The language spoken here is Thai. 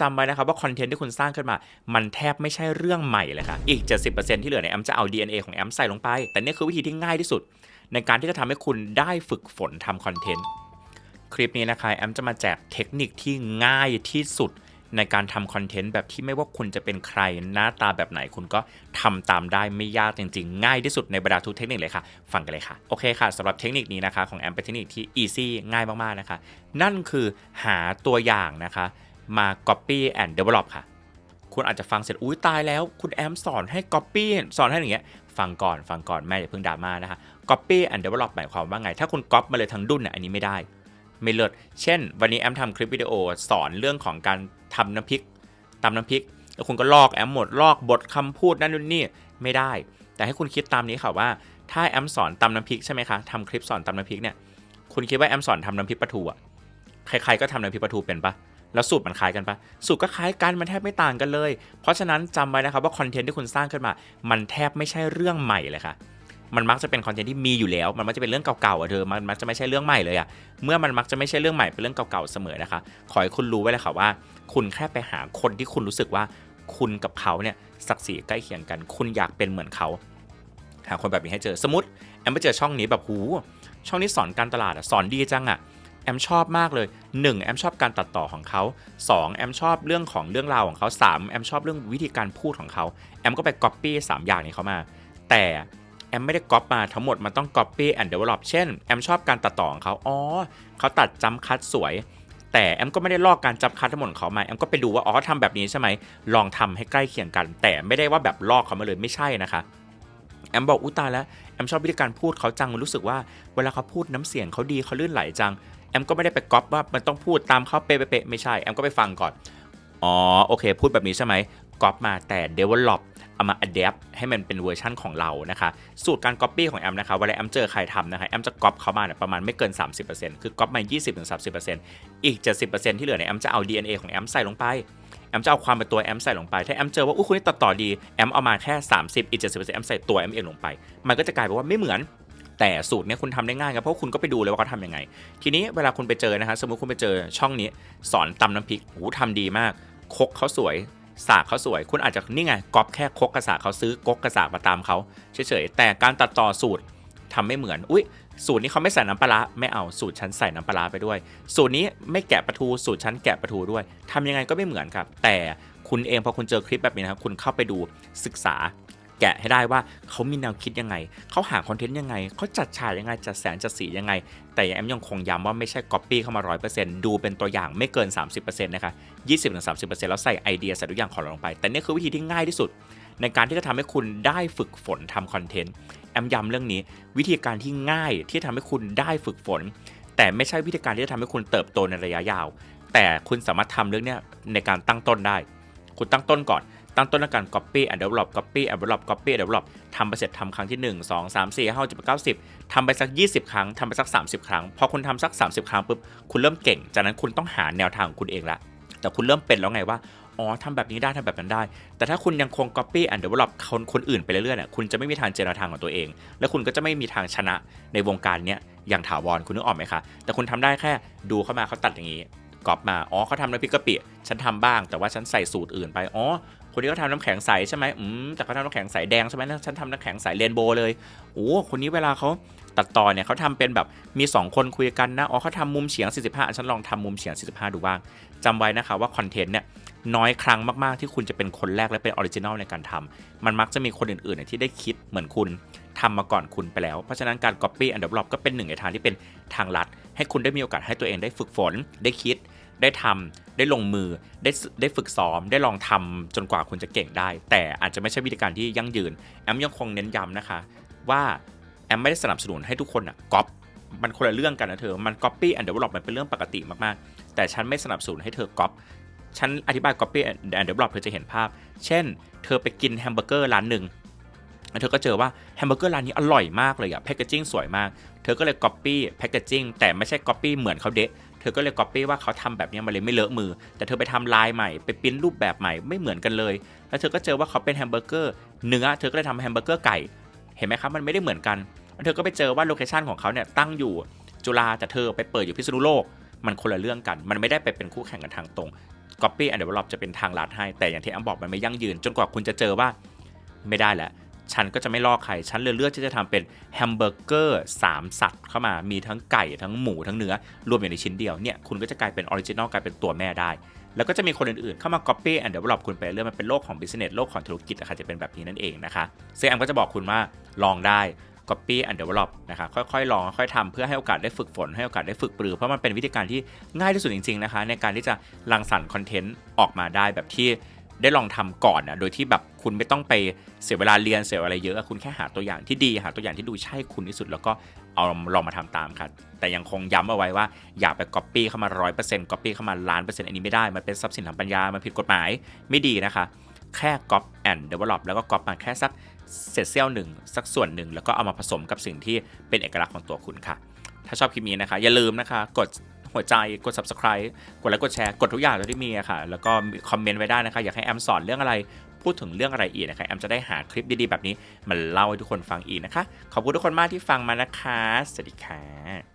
จำไว้นะครับว่าคอนเทนต์ที่คุณสร้างขึ้นมา มันแทบไม่ใช่เรื่องใหม่เลยค่ะ อีก 70%ที่เหลือเนี่ยแอมจะเอา DNA ของแอมใส่ลงไป แต่นี่คือวิธีที่ง่ายที่สุด ในการที่จะทำให้คุณได้ฝึกฝนทำคอนเทนต์ คลิปนี้นะคะแอมจะมาแจกเทคนิคที่ง่ายที่สุดในการทำคอนเทนต์แบบที่ไม่ว่าคุณจะเป็นใครหน้าตาแบบไหนคุณก็ทำตามได้ไม่ยากจริงๆ ง่ายที่สุดในบรรดาทุกเทคนิคเลยค่ะ ฟังกันเลยค่ะ โอเคค่ะสำหรับเทคนิคนี้นะคะ ของแอมเป็นเทคนิคที่ easy ง่ายมากๆนะคะ นั่นคือหาตัวอย่างนะคะ มา copy and develop ค่ะ คุณอาจจะฟังเสร็จอุ้ยตายแล้ว คุณแอมสอนให้ copy สอนให้อย่างเงี้ยฟังก่อนฟังก่อนแม่อย่าเพิ่งดราม่านะคะ copy and develop หมายความว่าไง ถ้าคุณ copy มาเลยทั้งดุนเนี่ยอันนี้ไม่ได้ ไม่เลิศเช่น วันนี้แอมทำคลิปวิดีโอสอนเรื่องของการทำน้ำพริกตำน้ำพริกแล้วคุณก็ลอกแอมหมดลอกบทคำพูดนั่นนู่นนี่ไม่ได้ แต่ให้คุณคิดตามนี้ค่ะว่าถ้าแอมสอนตำน้ำพริกใช่ไหมคะทำคลิปสอนตำน้ำพริกเนี่ยคุณคิดว่าแอมสอนทำน้ำพริกปลาทูอะใครๆก็ทำน้ำพริกปลาทูเป็นปะ แล้วสูตรมันคล้ายกันปะสูตรก็คล้ายกันมันแทบไม่ต่างกันเลย เพราะฉะนั้นจำไว้นะครับว่าคอนเทนต์ที่คุณสร้างขึ้นมา มันแทบไม่ใช่เรื่องใหม่เลยค่ะมันมักจะเป็นคอนเทนต์ที่มีอยู่แล้ว มันมักจะเป็นเรื่องเก่าๆอะเธอ มันมักจะไม่ใช่เรื่องใหม่เลยอะ เมื่อมันมักจะไม่ใช่เรื่องใหม่ เป็นเรื่องเก่าๆเสมอนะคะ ขอให้คุณรู้ไว้เลยค่ะว่า คุณแค่ไปหาคนที่คุณรู้สึกว่า คุณกับเขาเนี่ยศักดิ์ศรีใกล้เคียงกัน คุณอยากเป็นเหมือนเขา หาคนแบบนี้ให้เจอ สมมติแอมไปเจอช่องนี้แบบหู ช่องนี้สอนการตลาดอะสอนดีจังอะ แอมชอบมากเลย 1. แอมชอบการตัดต่อของเขา 2. แอมชอบเรื่องของเรื่องราวของเขา 3. แอมชอบเรื่องวิธีการพูดของเขาแอมก็ไปก๊อปปี้3อย่างนี้เขามา แต่แอมไม่ได้ก๊อปมาทั้งหมดมันต้อง Copy and Develop เช่นแอมชอบการตัดต่อของเขาอ๋อเขาตัดจำคัดสวย แต่แอมก็ไม่ได้ลอกการจำคัดทั้งหมดของเขามาแอมก็ไปดูว่าอ๋อทำแบบนี้ใช่ไหมลองทำให้ใกล้เคียงกัน แต่ไม่ได้ว่าแบบลอกเขามาเลยไม่ใช่นะคะแอมบอกอุตายแล้วแอมชอบวิธีการพูดเขาจังรู้สึกว่าเวลาเขาพูดน้ำเสียงเขาดีเขาลื่นไหลจัง แอมก็ไม่ได้ไปก๊อปว่ามันต้องพูดตามเขาเป๊ะๆไม่ใช่แอมก็ไปฟังก่อน อ๋อโอเค พูดแบบนี้ใช่ไหมก๊อปมาแต่ develop เอามา adapt ให้มันเป็นเวอร์ชั่นของเรานะคะ สูตรการ copy ของแอมนะคะเวลาแอมเจอใครทำนะคะแอมจะก๊อปเขามาประมาณไม่เกิน 30%คือก๊อปมา 20-30%อีก 70%ที่เหลือเนี่ยแอมจะเอา DNA ของแอมใส่ลงไปแอมจะเอาความเป็นตัวแอมใส่ลงไป ถ้าแอมเจอว่าอุ้คุณนี่ตัดต่อดี แอมเอามาแค่ 30 อีก70%แอมใส่ตัวแอมเองลงไป มันก็จะกลายเป็นว่าไม่เหมือน แต่สูตรเนี้ยคุณทำได้ง่ายครับเพราะคุณก็ไปดูเลยว่าเขาทำยังไง ทีนี้เวลาคุณไปเจอนะคะสมมติคุณไปเจอช่องนี้สอนตำน้ำพริกโอ้ทำดีมาก คกเขาสวยสากเขาสวย คุณอาจจะนี่ไงก๊อปแค่คกกระสากเขาซื้อกกกระสากมาตามเขาเฉยๆแต่การตัดต่อสูตรทำไม่เหมือน อุ้ยสูตรนี้เขาไม่ใส่น้ำปลาไม่เอาสูตรฉันใส่น้ำปลาไปด้วย สูตรนี้ไม่แกะปลาทูสูตรฉันแกะปลาทูด้วยทำยังไงก็ไม่เหมือนครับ แต่คุณเองพอคุณเจอคลิปแบบนี้นะครับคุณเข้าไปดูศึกษา แกะให้ได้ว่าเขามีแนวคิดยังไง เขาหาคอนเทนต์ยังไง เขาจัดฉากยังไง จัดแสงจัดสียังไง แต่แอมยังคงย้ำว่าไม่ใช่ก๊อปปี้เข้ามา 100%ดูเป็นตัวอย่างไม่เกิน 30%นะคะ20-30%แล้วใส่ไอเดียใส่ทุกอย่างของเราลงไป แต่นี่คือวิธีที่ง่ายที่สุด ในการที่จะทำให้คุณได้ฝึกฝนทำคอนเทนต์แอมย้ำเรื่องนี้ วิธีการที่ง่ายที่ทำให้คุณได้ฝึกฝน แต่ไม่ใช่วิธีการที่จะทำให้คุณเติบโตในระยะยาว แต่คุณสามารถทำเรื่องนี้ในการตั้งต้นได้ คุณตั้งต้นก่อน ตั้งต้นด้วยการ copy and develop copy and develop copy and develop ทำไปเสร็จทำครั้งที่ 1 2 3 4 5 6 7 9 10ทำไปสัก 20 ครั้งทำไปสัก 30 ครั้ง พอคุณทำสัก 30 ครั้งปุ๊บคุณเริ่มเก่ง จากนั้นคุณต้องหาแนวทางของคุณเองละแต่คุณเริ่มเป็นแล้วไงว่าอ๋อทำแบบนี้ได้ทำแบบนั้นได้ แต่ถ้าคุณยังคง copy and develop คนคนอื่นไปเรื่อยๆเนี่ยคุณจะไม่มีทางเจรทางของตัวเอง และคุณก็จะไม่มีทางชนะในวงการเนี้ยอย่างถาวรคุณนึกออกไหมคะ แต่คุณทำได้แค่ดูเข้ามาเขาตัดอย่างนี้ก๊อปมา อ๋อเขาทำน้ำพริกกะปิ ฉันทำบ้าง แต่ว่าฉันใส่สูตรอื่นไป อ๋อคนนี้เขาทำน้ำแข็งใสใช่ไหมอืมแต่เขาทำน้ำแข็งใสแดงใช่ไหมฉันทำน้ำแข็งใสเรนโบว์เลยโอ้คนนี้เวลาเขาตัดต่อเนี่ยเขาทำเป็นแบบมี 2 คนคุยกันนะ อ๋อเขาทำมุมเฉียง 45 ฉันลองทำมุมเฉียง 45 ดูบ้างจำไว้นะคะว่าคอนเทนต์เนี่ยน้อยครั้งมาก ๆ ที่คุณจะเป็นคนแรกและเป็นออริจินอลในการทำมันมักจะมีคนอื่น ๆ ที่ได้คิดเหมือนคุณทำมาก่อนคุณไปแล้ว เพราะฉะนั้นการ Copy and Develop ก็เป็นหนึ่งในทางที่เป็นทางลัด ให้คุณได้มีโอกาสให้ตัวเองได้ฝึกฝนได้คิด ได้ทำได้ลงมือได้ได้ฝึกซ้อมได้ลองทำจนกว่าคุณจะเก่งได้ แต่อาจจะไม่ใช่วิธีการที่ยั่งยืน แอมยังคงเน้นย้ำนะคะ ว่าแอมไม่ได้สนับสนุนให้ทุกคนอะก๊อปมันคนละเรื่องกันนะเธอ มัน copy and develop มันเป็นเรื่องปกติมากๆ แต่ฉันไม่สนับสนุนให้เธอก๊อป ฉันอธิบาย copy and develop เธอจะเห็นภาพ เช่น เธอไปกินแฮมเบอร์เกอร์ร้านหนึ่ง เธอก็เจอว่าแฮมเบอร์เกอร์ร้านนี้อร่อยมากเลยอะแพคเกจิ้งสวยมาก เธอก็เลย copy แพคเกจิ้งแต่ไม่ใช่ copy เหมือนเขาเดะเธอก็เลย copy ว่าเขาทำแบบนี้มาเลยไม่เลอะมือ แต่เธอไปทำลายใหม่ไปปริ้นรูปแบบใหม่ไม่เหมือนกันเลย แล้วเธอก็เจอว่าเขาเป็นแฮมเบอร์เกอร์เนื้อเธอก็เลยทำแฮมเบอร์เกอร์ไก่ เห็นไหมครับมันไม่ได้เหมือนกันแล้วเธอก็ไปเจอว่าโลเคชันของเขาเนี่ยตั้งอยู่จุฬาแต่เธอไปเปิดอยู่พิษณุโลก มันคนละเรื่องกัน มันไม่ได้ไปเป็นคู่แข่งกันทางตรง Copy and Develop จะเป็นทางลัดให้ แต่อย่างที่แอมบอกมันไม่ยั่งยืน จนกว่าคุณจะเจอว่าไม่ได้แล้ว ฉันก็จะไม่ลอกใครฉันเลยเลือกที่จะทำเป็นแฮมเบอร์เกอร์3สัตว์เข้ามามีทั้งไก่ทั้งหมูทั้งเนื้อ รวมอยู่ในชิ้นเดียวเนี่ยคุณก็จะกลายเป็นออริจินอลกลายเป็นตัวแม่ได้ แล้วก็จะมีคนอื่นๆ เข้ามา copy and develop คุณไปเรื่อยมันเป็นโลกของ business โลกของธุรกิจนะคะจะเป็นแบบนี้นั่นเองนะคะซึ่งแอมก็จะบอกคุณว่าลองได้ copy and develop นะคะค่อยๆ ลองค่อยๆทำเพื่อให้โอกาสได้ฝึกฝน ให้โอกาสได้ฝึกปรือ เพราะมันเป็นวิธีการที่ง่ายที่สุดจริงๆนะคะในการที่จะรังสรรค์คอนเทนต์ออกมาได้แบบที่ ได้ลองทำก่อนนะโดยที่แบบคุณไม่ต้องไปเสียเวลาเรียนเสียอะไรเยอะคุณแค่หาตัวอย่างที่ดีหาตัวอย่างที่ดูใช่คุณที่สุด แล้วก็เอาลองมาทำตามครับแต่ยังคงย้ำเอาไว้ว่าอย่าไป copy เข้ามา100% copy เข้ามาล้านเปอร์เซ็นต์อันนี้ไม่ได้ มันเป็นทรัพย์สินทางปัญญา มันผิดกฎหมายไม่ดีนะคะ แค่ cop and develop แล้วก็ cop มาแค่สักเศษเสี้ยวหนึ่งสักส่วนหนึ่งแล้วก็เอามาผสมกับสิ่งที่เป็นเอกลักษณ์ของตัวคุณค่ะ ถ้าชอบคลิปนี้นะคะ อย่าลืมนะคะ กด หัวใจกด subscribe กดไลค์กดแชร์กดทุกอย่างที่มีอะค่ะ แล้วก็คอมเมนต์ไว้ได้นะคะอยากให้แอมสอนเรื่องอะไรพูดถึงเรื่องอะไรอีกนะคะแอมจะได้หาคลิปดีๆแบบนี้มาเล่าให้ทุกคนฟังอีกนะคะ ขอบคุณทุกคนมากที่ฟังมานะคะ สวัสดีค่ะ